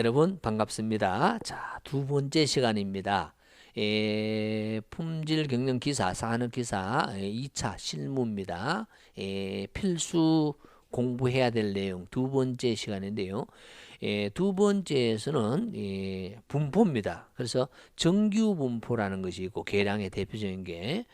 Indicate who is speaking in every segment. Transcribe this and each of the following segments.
Speaker 1: 여러분 반갑습니다. 자, 두 번째 시간입니다. 에, 품질 경영 기사, 산업 기사 2차 실무입니다. 에, 필수 공부해야 될 내용 두 번째 시간인데요. 에, 두 번째에서는 에, 분포입니다. 그래서 정규 분포라는 것이 있고 계량의 대표적인 게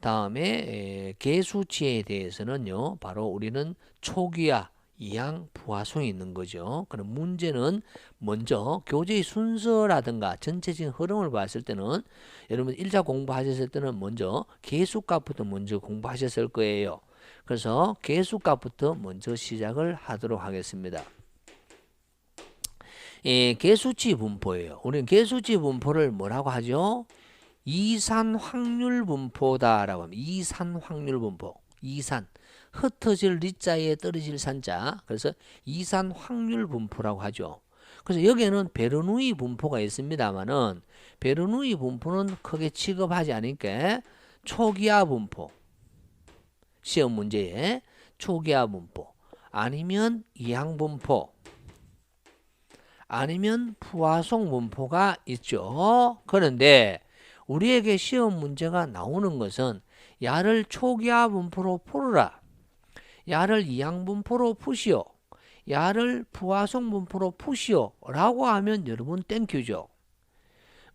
Speaker 1: 다음에 에, 개수치에 대해서는요. 바로 우리는 초기화 이항 부하성이 있는 거죠. 그럼 문제는 먼저 교재의 순서라든가 전체적인 흐름을 봤을 때는 여러분 1차 공부하셨을 때는 먼저 개수값부터 먼저 공부하셨을 거예요. 그래서 개수값부터 먼저 시작을 하도록 하겠습니다. 예, 개수치 분포예요. 우리는 개수치 분포를 뭐라고 하죠? 이산 확률 분포다라고 합니다. 이산 확률 분포. 이산. 흩어질 리자에 떨어질 산자. 그래서 이산 확률 분포라고 하죠. 그래서 여기에는 베르누이 분포가 있습니다만은 베르누이 분포는 크게 취급하지 않으니까 초기화 분포. 시험 문제에 초기화 분포. 아니면 이항 분포. 아니면 부하송 분포가 있죠. 그런데 우리에게 시험 문제가 나오는 것은 야를 초기화 분포로 풀어라. 야를 이항분포로 푸시오. 야를 부하성 분포로 푸시오. 라고 하면 여러분 땡큐죠.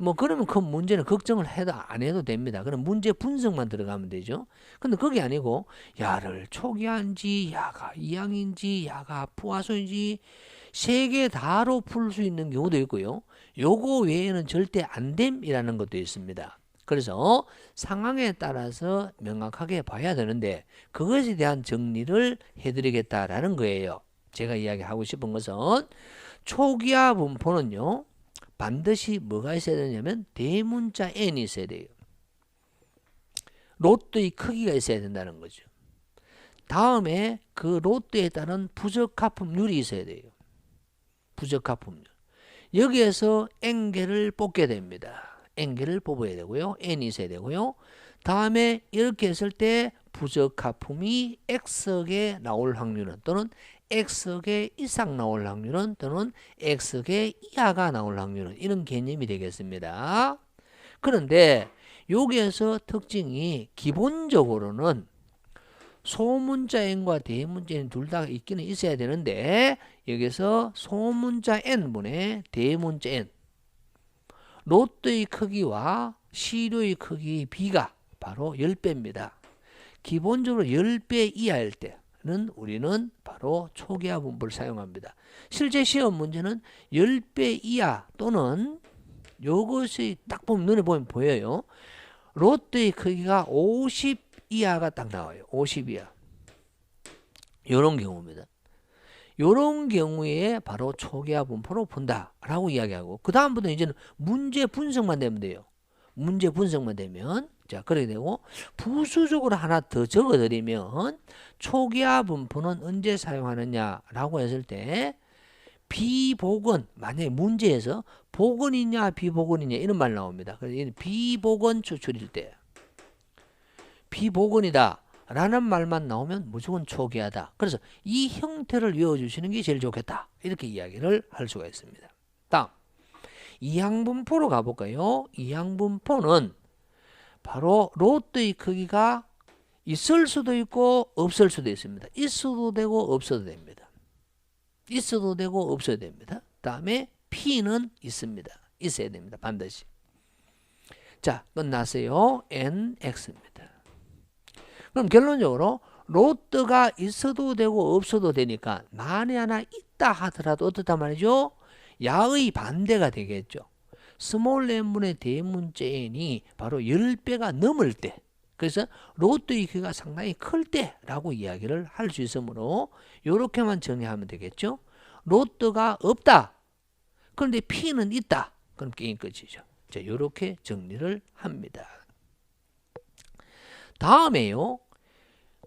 Speaker 1: 뭐 그러면 그 문제는 걱정을 해도 안 해도 됩니다. 그럼 문제 분석만 들어가면 되죠. 근데 그게 아니고 야를 초기한지 야가 이항인지 야가 부하성인지 세 개 다로 풀 수 있는 경우도 있고요. 요거 외에는 절대 안 됨이라는 것도 있습니다. 그래서 상황에 따라서 명확하게 봐야 되는데 그것에 대한 정리를 해드리겠다라는 거예요. 제가 이야기하고 싶은 것은 초기화 분포는요. 반드시 뭐가 있어야 되냐면 대문자 n이 있어야 돼요. 로또의 크기가 있어야 된다는 거죠. 다음에 그 로또에 따른 부적합품률이 있어야 돼요. 부적합품률. 여기에서 n개를 뽑게 됩니다. N개를 뽑아야 되고요. n이 있어야 되고요. 다음에 이렇게 했을 때 부적합품이 x개 나올 확률은 또는 x개 이상 나올 확률은 또는 x개 이하가 나올 확률은 이런 개념이 되겠습니다. 그런데 여기에서 특징이 기본적으로는 소문자 n과 대문자 n 둘 다 있기는 있어야 되는데 여기서 소문자 n분의 대문자 n 로또의 크기와 시료의 크기의 비가 바로 10배입니다. 기본적으로 10배 이하일 때는 우리는 바로 초기화 분포를 사용합니다. 실제 시험 문제는 10배 이하 또는 요것이 딱 보면 눈에 보면 보여요. 로또의 크기가 50 이하가 딱 나와요. 50 이하. 요런 경우입니다. 요런 경우에 바로 초기화 분포로 푼다라고 이야기하고 그 다음부터 이제는 문제 분석만 되면 돼요. 문제 분석만 되면 자 그렇게 되고 부수적으로 하나 더 적어드리면 초기화 분포는 언제 사용하느냐라고 했을 때 비복원 만약에 문제에서 복원이냐 비복원이냐 이런 말 나옵니다. 그래서 비복원 추출일 때 비복원이다. 라는 말만 나오면 무조건 초기하다. 그래서 이 형태를 외워주시는 게 제일 좋겠다. 이렇게 이야기를 할 수가 있습니다. 다음 이항분포로 가볼까요? 이항분포는 바로 로또의 크기가 있을 수도 있고 없을 수도 있습니다. 있어도 되고 없어도 됩니다. 있어도 되고 없어도 됩니다. 다음에 P는 있습니다. 있어야 됩니다. 반드시. 자, 끝났어요. NX입니다. 그럼 결론적으로 로또가 있어도 되고 없어도 되니까 만에 하나 있다 하더라도 어떻단 말이죠? 야의 반대가 되겠죠. 스몰 n분의 대문자 n이 바로 10배가 넘을 때 그래서 로또의 크기가 상당히 클 때라고 이야기를 할 수 있으므로 이렇게만 정리하면 되겠죠. 로또가 없다. 그런데 P는 있다. 그럼 게임 끝이죠. 자, 이렇게 정리를 합니다. 다음에요.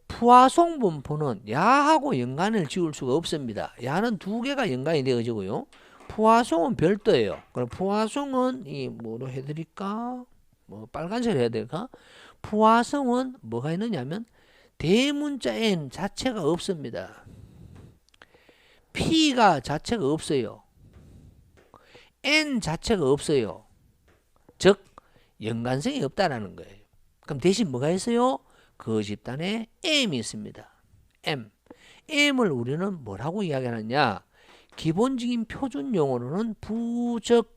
Speaker 1: 부하송 분포는 야하고 연관을 지울 수가 없습니다. 야는 두 개가 연관이 되어지고요. 부하송은 별도예요. 그럼 부하송은 이 뭐로 해드릴까? 뭐 빨간색 해야 될까? 부하성은 뭐가 있느냐면 대문자 n 자체가 없습니다. p가 자체가 없어요. n 자체가 없어요. 즉 연관성이 없다라는 거예요. 그럼 대신 뭐가 있어요? 그 집단에 m이 있습니다. m. m을 우리는 뭐라고 이야기하느냐? 기본적인 표준 용어로는 부적합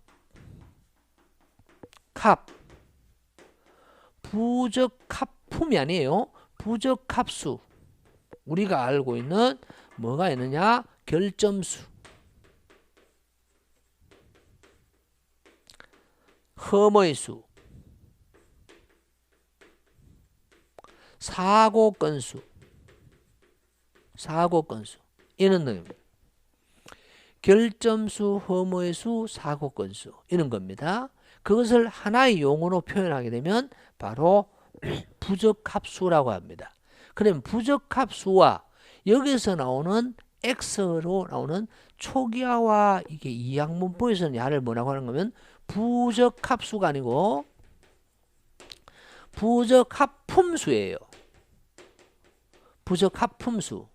Speaker 1: 부적합품이 아니에요. 부적합수. 우리가 알고 있는 뭐가 있느냐? 결점수. 험의 수. 사고 건수. 사고 건수. 이런 내용입니다. 결점수, 험의 수, 사고 건수. 이런 겁니다. 그것을 하나의 용어로 표현하게 되면 바로 부적합수라고 합니다. 그러면 부적합수와 여기서 나오는 X로 나오는 초기화와 이게 이항문법에서는 야를 뭐라고 하는 거면 부적합수가 아니고 부적합품수예요. 부적합품수.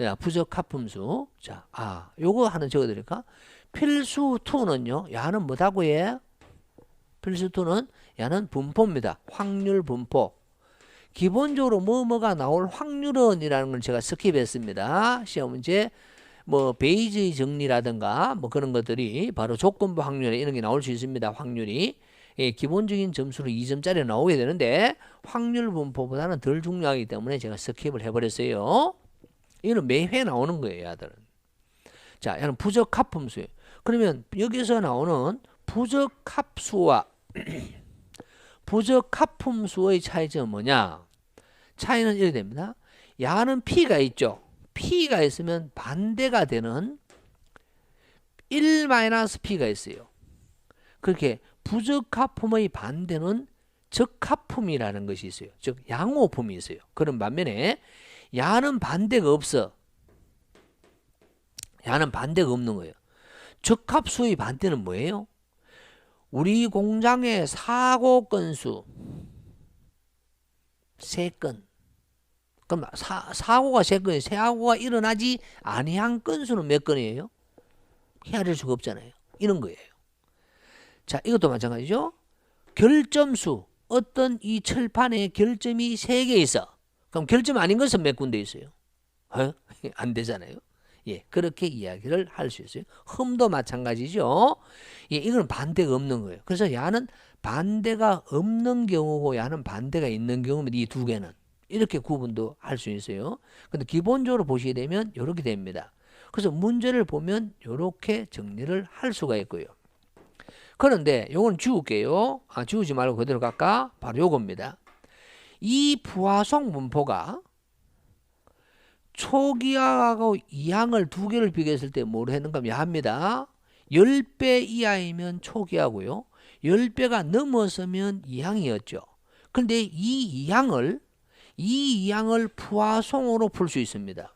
Speaker 1: 야, 부적합품수. 자, 아, 요거 하나 적어 드릴까? 필수 투는요. 야는 뭐다고 해? 필수 투는 야는 분포입니다. 확률 분포. 기본적으로 뭐 뭐가 나올 확률은 이라는 걸 제가 스킵했습니다. 시험 문제 뭐 베이지 정리라든가 뭐 그런 것들이 바로 조건부 확률에 이런 게 나올 수 있습니다. 확률이 예, 기본적인 점수로 2점짜리 나오게 되는데 확률 분포보다는 덜 중요하기 때문에 제가 스킵을 해버렸어요. 이거는 매회 나오는 거예요, 아들은. 자, 얘는 부적합함수예요. 그러면 여기서 나오는 부적합수와 부적합함수의 차이점은 뭐냐? 차이는 이렇게 됩니다. 야는 P가 있죠. P가 있으면 반대가 되는 1-P가 있어요. 그렇게 부적합품의 반대는 적합품이라는 것이 있어요. 즉 양호품이 있어요. 그런 반면에 야는 반대가 없어. 야는 반대가 없는 거예요. 적합수의 반대는 뭐예요? 우리 공장의 사고 건수 3건. 그럼 사, 사고가 3건이 사고가 일어나지 아니한 건수는 몇 건이에요? 헤아릴 수가 없잖아요. 이런 거예요. 자, 이것도 마찬가지죠. 결점수. 어떤 이 철판에 결점이 3개 있어. 그럼 결점 아닌 것은 몇 군데 있어요? 어? 안 되잖아요. 예, 그렇게 이야기를 할 수 있어요. 흠도 마찬가지죠. 예, 이거는 반대가 없는 거예요. 그래서 야는 반대가 없는 경우고 야는 반대가 있는 경우입니다. 이 두 개는. 이렇게 구분도 할 수 있어요. 근데 기본적으로 보시게 되면 이렇게 됩니다. 그래서 문제를 보면 이렇게 정리를 할 수가 있고요. 그런데 요건 지울게요. 아, 지우지 말고 그대로 갈까? 바로 요겁니다. 이 부하성 분포가 초기하고 이항을 두 개를 비교했을 때 뭐를 했는가 야합니다. 10배 이하이면 초기하고요. 10배가 넘어서면 이항이었죠. 그런데 이 이항을 이 이항을 부하성으로 풀 수 있습니다.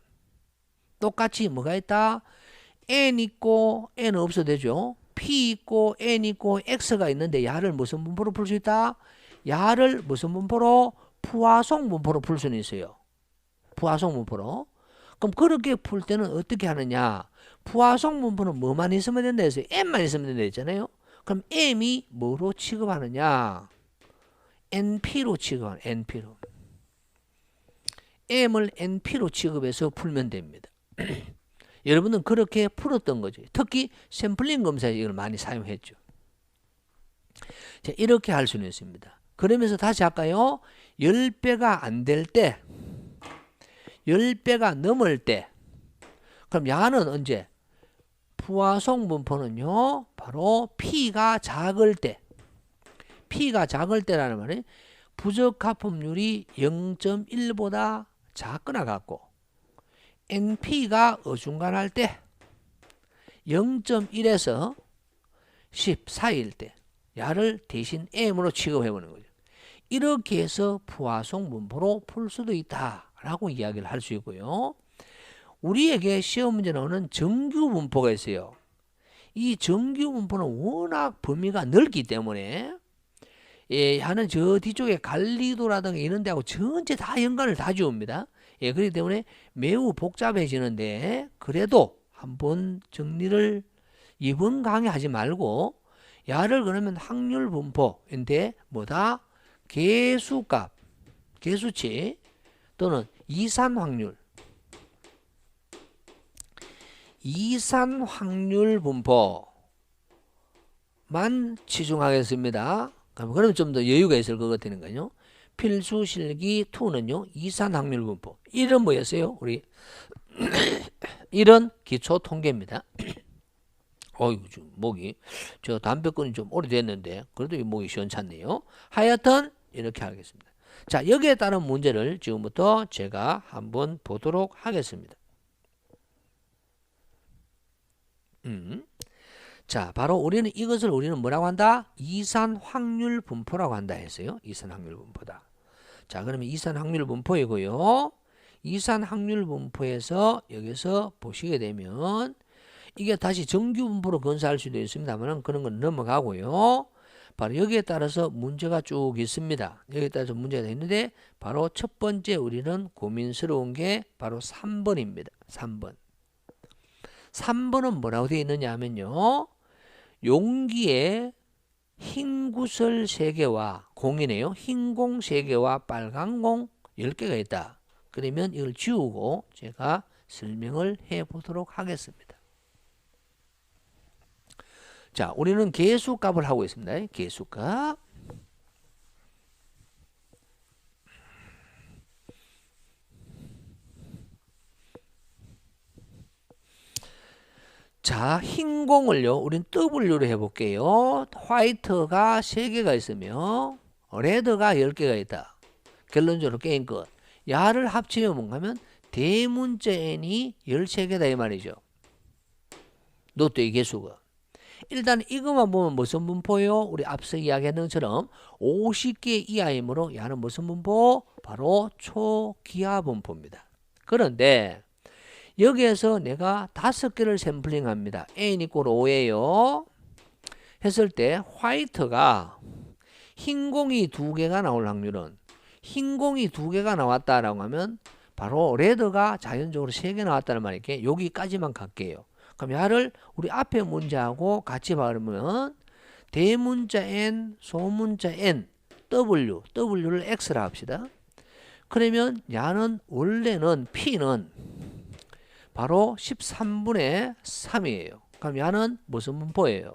Speaker 1: 똑같이 뭐가 있다? n 있고 n 없어도 되죠. P 있고 n 있고 x가 있는데 야를 무슨 분포로 풀 수 있다? 야를 무슨 분포로? 부하성 분포로 풀 수는 있어요. 부하성 분포로. 그럼 그렇게 풀 때는 어떻게 하느냐? 부하성 분포는 뭐만 있으면 된다 해서 m만 있으면 된다 했잖아요. 그럼 m이 뭐로 취급하느냐? np로 취급하는 np로. m을 np로 취급해서 풀면 됩니다. 여러분은 그렇게 풀었던 거죠. 특히 샘플링 검사에 이걸 많이 사용했죠. 자, 이렇게 할 수는 있습니다. 그러면서 다시 할까요? 10배가 안 될 때, 10배가 넘을 때, 그럼 야는 언제? 부하성 분포는요, 바로 P가 작을 때, P가 작을 때라는 말은 부적합품률이 0.1보다 작거나 같고, NP가 어중간할 때 0.1에서 10 사이일 때 야를 대신 M으로 취급해보는 거죠. 이렇게 해서 부하성 분포로 풀 수도 있다라고 이야기를 할 수 있고요. 우리에게 시험 문제 나오는 정규 분포가 있어요. 이 정규 분포는 워낙 범위가 넓기 때문에 예, 하는 저 뒤쪽에 갈리도라든가 이런 데하고 전체 다 연관을 다 지웁니다. 예, 그렇기 때문에 매우 복잡해지는데 그래도 한번 정리를 이번 강의 하지 말고 야를 그러면 확률 분포인데 뭐다? 개수값, 개수치 또는 이산 확률 이산 확률 분포만 치중하겠습니다. 그러면 좀 더 여유가 있을 것 같으니까요. 필수 실기 2는요. 이산 확률 분포. 이런 뭐였어요? 우리 이런 기초 통계입니다. 어이구, 좀 목이 저 담배끈이 좀 오래됐는데 그래도 이 목이 시원찮네요. 하여튼 이렇게 하겠습니다. 자, 여기에 따른 문제를 지금부터 제가 한번 보도록 하겠습니다. 음. 자, 바로 우리는 이것을 우리는 뭐라고 한다? 이산 확률 분포라고 한다 했어요. 이산 확률 분포다. 자, 그러면 이산 확률 분포이고요. 이산 확률 분포에서 여기서 보시게 되면 이게 다시 정규 분포로 건사할 수도 있습니다만 그런 건 넘어가고요. 바로 여기에 따라서 문제가 쭉 있습니다. 여기에 따라서 문제가 있는데 바로 첫 번째 우리는 고민스러운 게 바로 3번입니다. 3번. 3번은 뭐라고 되어 있느냐 하면요. 용기에 흰 구슬 3개와 공이네요. 흰 공 3개와 빨간 공 10개가 있다. 그러면 이걸 지우고 제가 설명을 해 보도록 하겠습니다. 자, 우리는 개수값을 하고 있습니다. 개수값. 자, 흰 공을요. 우린 W로 해볼게요. 화이트가 3개가 있으며 레드가 10개가 있다. 결론적으로 게임 끝. 야를 합치면 뭔가 하면 대문자 n이 13개다 이 말이죠. 노트의 개수가. 일단 이것만 보면 무슨 분포요? 우리 앞서 이야기했던 것처럼 50개 이하이므로 야는 무슨 분포? 바로 초기하 분포입니다. 그런데 여기에서 내가 다섯 개를 샘플링 합니다. n 이꼴 5예요. 했을 때 화이트가 흰 공이 두 개가 나올 확률은 흰 공이 두 개가 나왔다라고 하면 바로 레드가 자연적으로 세 개 나왔다는 말이게 여기까지만 갈게요. 그럼 야를 우리 앞에 문자하고 같이 바르면 대문자 n, 소문자 n, w, w를 x라 합시다. 그러면 야는 원래는 p는 바로 13분의 3이에요. 그럼 야는 무슨 분포예요?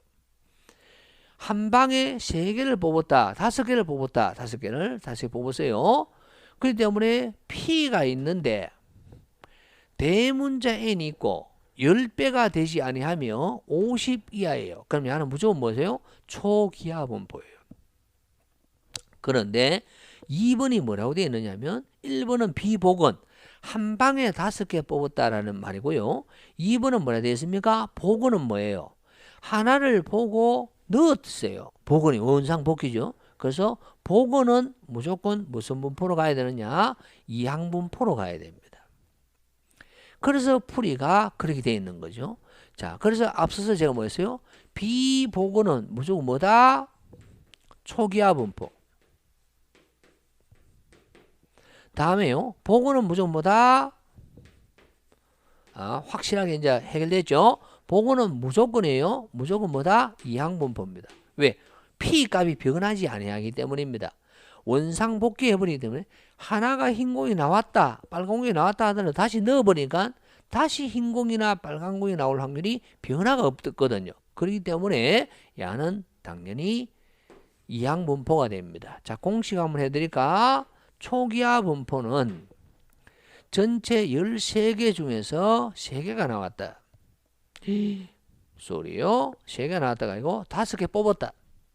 Speaker 1: 한 방에 세 개를 뽑았다. 다섯 개를 뽑았다. 다섯 개를 다시 뽑았어요. 그렇기 때문에 P가 있는데 대문자 N이 있고 10배가 되지 아니하며 50 이하예요. 그럼 야는 무조건 뭐세요? 초기하 분포예요. 그런데 2번이 뭐라고 되어 있느냐면 1번은 비복은 한 방에 다섯 개 뽑았다라는 말이고요. 2번은 뭐라 되어 있습니까? 복원은 뭐예요? 하나를 보고 넣었어요. 복원이 원상복귀죠. 그래서 복원은 무조건 무슨 분포로 가야 되느냐? 이항분포로 가야 됩니다. 그래서 풀이가 그렇게 되어 있는 거죠. 자, 그래서 앞서서 제가 뭐였어요? 비복원은 무조건 뭐다? 초기화 분포. 다음에요. 복원은 무조건 뭐다? 아, 확실하게 이제 해결됐죠? 복원은 무조건이에요. 무조건 뭐다? 이항분포입니다. 왜? P 값이 변하지 아니하기 때문입니다. 원상 복귀해버리기 때문에 하나가 흰 공이 나왔다, 빨간 공이 나왔다 하더라도 다시 넣어버리니까 다시 흰 공이나 빨간 공이 나올 확률이 변화가 없거든요. 그렇기 때문에 야는 당연히 이항분포가 됩니다. 자, 공식 한번 해드릴까? 초기화 분포는 전체 13개 중에서 3개가 나왔다. 소리요. 3개 나왔다가 아니고 5개 뽑았다.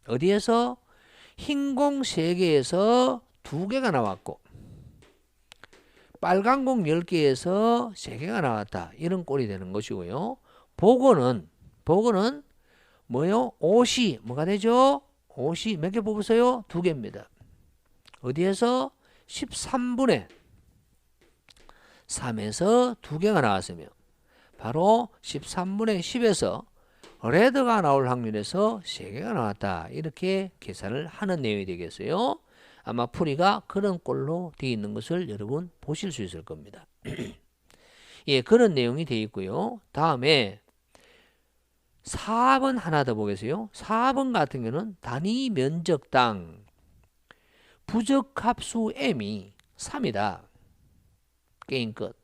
Speaker 1: 어디에서? 흰공 3개에서 2개가 나왔고 빨간 공 10개에서 3개가 나왔다. 이런 꼴이 되는 것이고요. 보고는 보고는 뭐요? 옷이 뭐가 되죠? 옷이 몇 개 뽑으세요? 2개입니다. 어디에서? 13분의 3에서 2개가 나왔으며 바로 13분의 10에서 레드가 나올 확률에서 3개가 나왔다. 이렇게 계산을 하는 내용이 되겠어요. 아마 풀이가 그런 꼴로 되어 있는 것을 여러분 보실 수 있을 겁니다. 예, 그런 내용이 되어 있고요. 다음에 4번 하나 더 보겠어요. 4번 같은 경우는 단위 면적당 부적합수 m이 3이다. 게임 끝.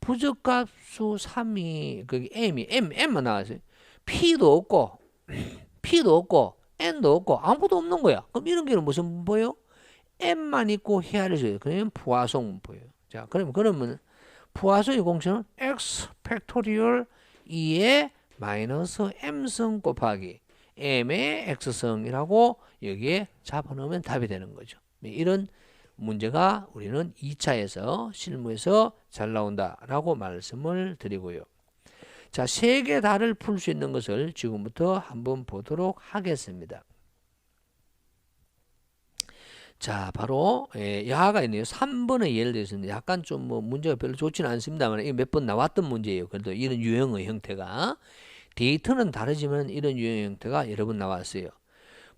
Speaker 1: 부적합수 3이 그 m이 m m만 나왔어요. p도 없고 p도 없고 n도 없고 아무것도 없는 거야. 그럼 이런 게는 무슨 문법이에요? m만 있고 헤아려져요. 그러면 부하성 문법이에요. 자, 그러면 그러면 부하성의 공식은 x 팩토리얼 2의 마이너스 m승 곱하기 m의 x승이라고 여기에 잡아놓으면 답이 되는 거죠. 이런 문제가 우리는 2차에서 실무에서 잘 나온다라고 말씀을 드리고요. 자, 세 개 다를 풀 수 있는 것을 지금부터 한번 보도록 하겠습니다. 자, 바로 예, 야가 있네요. 3번의 예를 들어서는 약간 좀 뭐 문제가 별로 좋지는 않습니다만 이게 몇번 나왔던 문제예요. 그래도 이런 유형의 형태가 데이터는 다르지만 이런 유형 형태가 여러 번 나왔어요.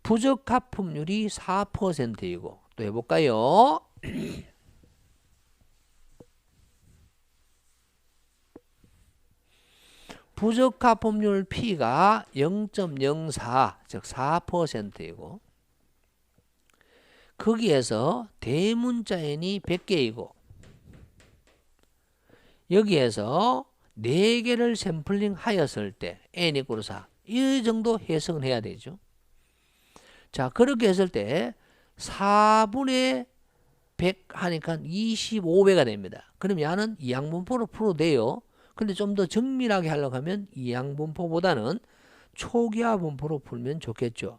Speaker 1: 부적합품률이 4%이고 또 해볼까요? 부적합 법률 P가 0.04, 즉 4%이고 거기에서 대문자인이 100개이고 여기에서 4개를 샘플링 하였을 때 n 이꼴 4. 이 정도 해석은 해야 되죠. 자, 그렇게 했을 때 4분의 100 하니까 25배가 됩니다. 그럼 야는 이양분포로 풀어도 돼요. 근데 좀 더 정밀하게 하려고 하면 이양분포보다는 초기화 분포로 풀면 좋겠죠.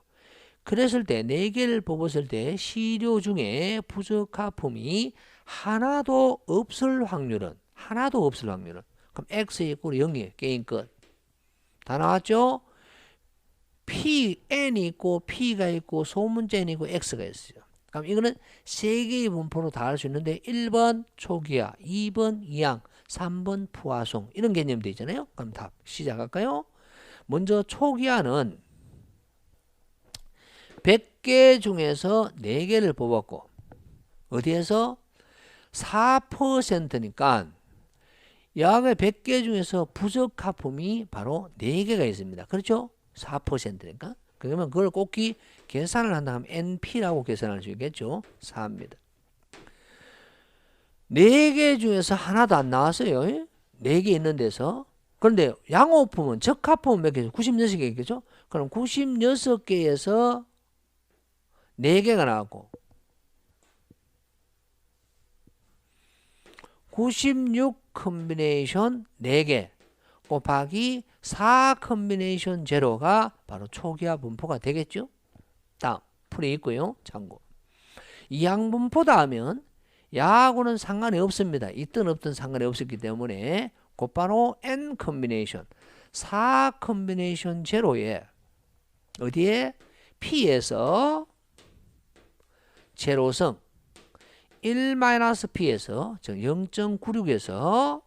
Speaker 1: 그랬을 때 4개를 뽑았을 때 시료 중에 부적합품이 하나도 없을 확률은 하나도 없을 확률은 그럼 x 이꼴 0이 게임 끝. 다 나왔죠? P n이 있고 p가 있고 소문자는 있고 x가 있어요. 그럼 이거는 세 개의 분포로 다 할 수 있는데 1번 초기화, 2번 이항, 3번 부하송 이런 개념 되잖아요. 그럼 답 시작할까요? 먼저 초기화는 100개 중에서 4개를 뽑았고 어디에서 4%니까 약의 100개 중에서 부적합품이 바로 4개가 있습니다. 그렇죠? 4%니까. 그러면 그걸 꼭히 계산을 한다면 NP라고 계산할 수 있겠죠. 4입니다. 4개 중에서 하나도 안 나왔어요. 4개 있는 데서. 그런데 양호품은 적합품은 몇 개죠? 96개 있겠죠? 그럼 96개에서 4개가 나왔고 96 컨비네이션 4개 곱하기 4 컨비네이션 제로가 바로 초기화 분포가 되겠죠. 다음 풀이 있고요. 참고. 이항 분포다 하면 야하고는 상관이 없습니다. 있든 없든 상관이 없었기 때문에 곧바로 n 컨비네이션 4 컨비네이션 제로에 어디에 p에서 제로성 1-p에서 즉 0.96에서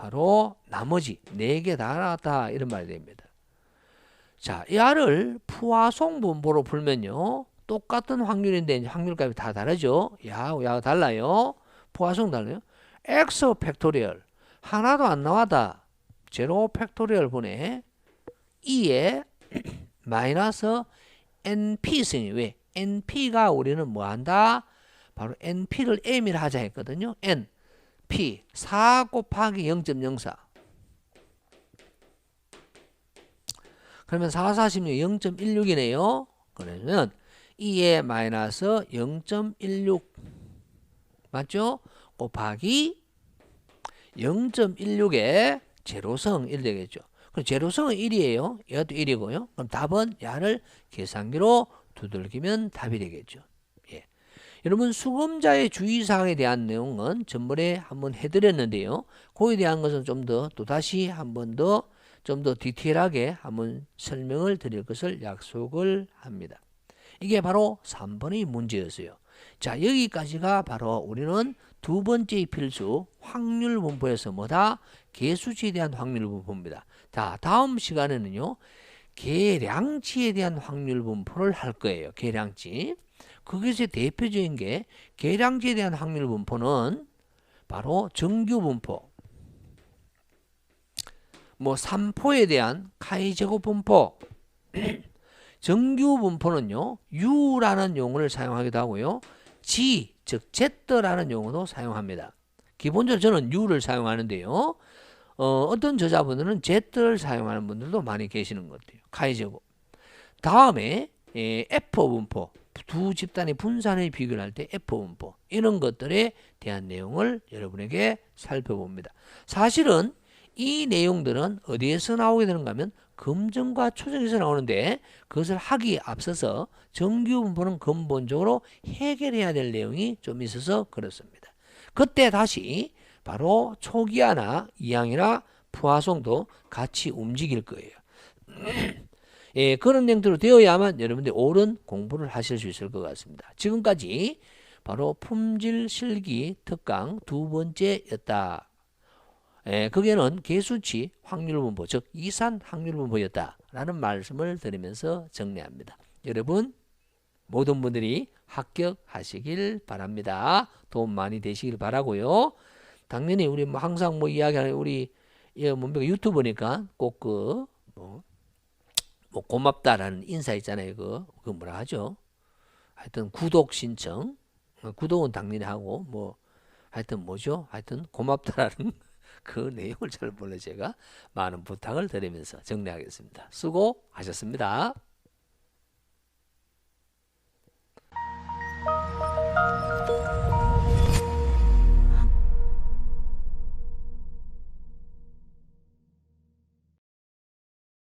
Speaker 1: 바로 나머지 4개 다 나왔다 이런 말이 됩니다. 자, 야를 푸화송 분포로 풀면요. 똑같은 확률인데 확률값이 다 다르죠. 야하고 야가 달라요. 푸화송 달라요. x 팩토리얼 하나도 안 나와다. 제로 팩토리얼 분의 2에 마이너스 np승이 왜? np가 우리는 뭐 한다? 바로 np를 m이라 하자 했거든요. n, p, 4 곱하기 0.04. 그러면 4, 46, 0.16이네요. 그러면 2에 마이너스 0.16 맞죠? 곱하기 0.16에 제로성 1 되겠죠. 그럼 제로성은 1이에요. 얘도 1이고요. 그럼 답은 야를 계산기로 두들기면 답이 되겠죠. 예. 여러분 수검자의 주의사항에 대한 내용은 전번에 한번 해드렸는데요. 그에 대한 것은 좀 더 또 다시 한 번 더 좀 더 디테일하게 한번 설명을 드릴 것을 약속을 합니다. 이게 바로 3번의 문제였어요. 자 여기까지가 바로 우리는 두 번째 필수 확률 분포에서 뭐다? 개수치에 대한 확률 분포입니다. 자 다음 시간에는요. 계량치에 대한 확률 분포를 할 거예요. 계량치. 거기서 대표적인 게 계량치에 대한 확률 분포는 바로 정규 분포. 뭐 삼포에 대한 카이 제곱 분포. 정규 분포는요 U라는 용어를 사용하기도 하고요 G 즉 Z라는 용어도 사용합니다. 기본적으로 저는 U를 사용하는데요 어, 어떤 저자분들은 Z를 사용하는 분들도 많이 계시는 것 같아요. 카이 제곱. 다음에 예, F 분포 두 집단의 분산을 비교할 때 F 분포 이런 것들에 대한 내용을 여러분에게 살펴봅니다. 사실은 이 내용들은 어디에서 나오게 되는가 하면 검정과 초정에서 나오는데 그것을 하기에 앞서서 정규 분포는 근본적으로 해결해야 될 내용이 좀 있어서 그렇습니다. 그때 다시 바로 초기화나 이항이나 부하송도 같이 움직일 거예요. 예, 그런 형태로 되어야만 여러분들이 옳은 공부를 하실 수 있을 것 같습니다. 지금까지 바로 품질 실기 특강 두 번째였다. 예, 그게는 개수치 확률 분포, 즉 이산 확률 분포였다라는 말씀을 드리면서 정리합니다. 여러분 모든 분들이 합격하시길 바랍니다. 도움 많이 되시길 바라고요. 당연히 우리 뭐 항상 뭐 이야기하는 우리 예, 뭔가 유튜브니까 꼭그 뭐, 뭐 고맙다라는 인사 있잖아요. 그, 그 뭐라 하죠? 하여튼 구독 신청. 어, 구독은 당연히 하고 뭐 하여튼 뭐죠? 하여튼 고맙다라는 그 내용을 잘 몰라 제가 많은 부탁을 드리면서 정리하겠습니다. 수고하셨습니다.